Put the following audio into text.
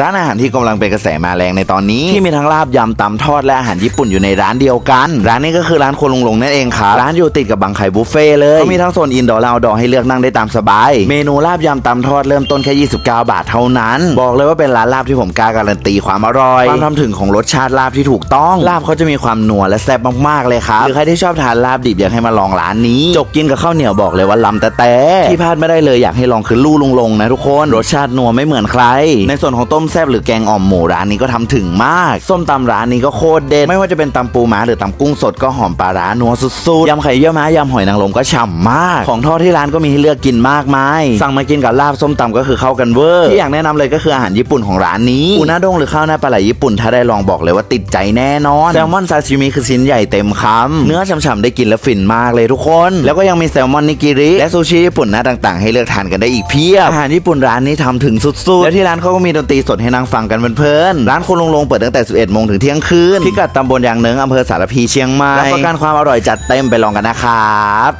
ร้านอาหารที่กำลังเป็นกระแสมาแรงในตอนนี้ ที่มีทั้งลาบยำตำทอดและอาหารญี่ปุ่นอยู่ในร้านเดียวกัน ร้านนี้ก็คือร้านคนลุงลงนั่นเองครับร้านอยู่ติดกับบางไข่บุฟเฟ่เลยเขามีทั้งโซนอินดอร์และเอาดอร์ให้เลือกนั่งได้ตามสบาย เมนูลาบยำตำทอดเริ่มต้นแค่ 29 บาทเท่านั้น บอกเลยว่าเป็นร้านลาบที่ผมกล้าการันตีความอร่อยความทำถึงของรสชาติลาบที่ถูกต้องลาบเขาจะมีความนัวและแซ่บมากๆเลยครับหรือใครที่ชอบทานลาบดิบอยากให้มาลองร้านนี้ จกกินกับข้าวเหนียวบอกเลยว่าลำแต่แต่ที่พลาดไม่ได้เลยอยากให้ลองคือลู่ลุงลงนะทุกคนรสชาตินัวไม่เหมือนใคร ในส่วนของต้มมแซ่บหรือแกงอ่อมหมูร้านนี้ก็ทำถึงมาก ส้มตำร้านนี้ก็โคตรเด็ดไม่ว่าจะเป็นตำปูม้าหรือตำกุ้งสดก็หอมปลาร้านัวสุดๆยำไข่เยี่ยวม้ายำหอยนางรมก็ฉ่ำมาก ของทอดที่ร้านก็มีให้เลือกกินมากมายสั่งมากินกับลาบส้มตำก็คือเข้ากันเวอร์ที่อยากแนะนำเลยก็คืออาหารญี่ปุ่นของร้านนี้อูน่าดงหรือข้าวหน้าปลาไหลญี่ปุ่นถ้าได้ลองบอกเลยว่าติดใจแน่นอนแซลมอนซาชิมิคือชิ้นใหญ่เต็มคำเนื้อฉ่ำๆได้กินแล้วฟินมากเลยทุกคน แล้วก็ยังมีแซลมอนนิกิริและซูชิญี่ปุ่นหน้าต่าง ๆ ให้เลือกทานกันได้อีกเพียบอาหารญี่ปุ่นร้านนี้ทำถึงสุดๆ และที่ร้านเขาก็มีดนตรีสดให้นั่งฟังกันเพลินๆร้านคุณลุงลงเปิดตั้งแต่ 11 โมงถึงเที่ยงคืนพิกัดตำบลยางเนิงอำเภอสารพีเชียงใหม่รับประกันความอร่อยจัดเต็มไปลองกันนะครับ